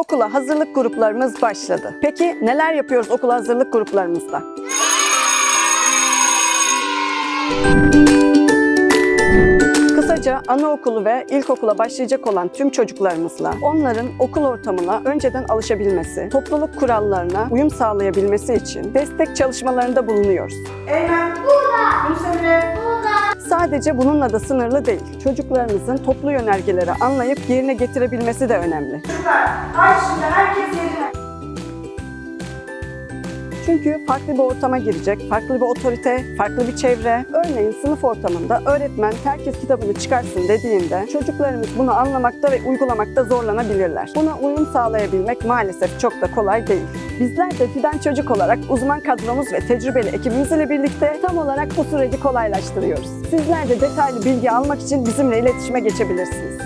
okula hazırlık gruplarımız başladı. Peki neler yapıyoruz okula hazırlık gruplarımızda? Kısaca anaokulu ve ilkokula başlayacak olan tüm çocuklarımızla onların okul ortamına önceden alışabilmesi, topluluk kurallarına uyum sağlayabilmesi için destek çalışmalarında bulunuyoruz. Eymen. Burada. Gülsemine. Sadece bununla da sınırlı değil. Çocuklarımızın toplu yönergeleri anlayıp yerine getirebilmesi de önemli. Çocuklar. Haydi şimdi herkes yerine. Çünkü farklı bir ortama girecek, farklı bir otorite, farklı bir çevre. Örneğin sınıf ortamında öğretmen herkes kitabını çıkarsın dediğinde çocuklarımız bunu anlamakta ve uygulamakta zorlanabilirler. Buna uyum sağlayabilmek maalesef çok da kolay değil. Bizler de Fidan Çocuk olarak uzman kadromuz ve tecrübeli ekibimiz ile birlikte tam olarak bu süreci kolaylaştırıyoruz. Sizler de detaylı bilgi almak için bizimle iletişime geçebilirsiniz.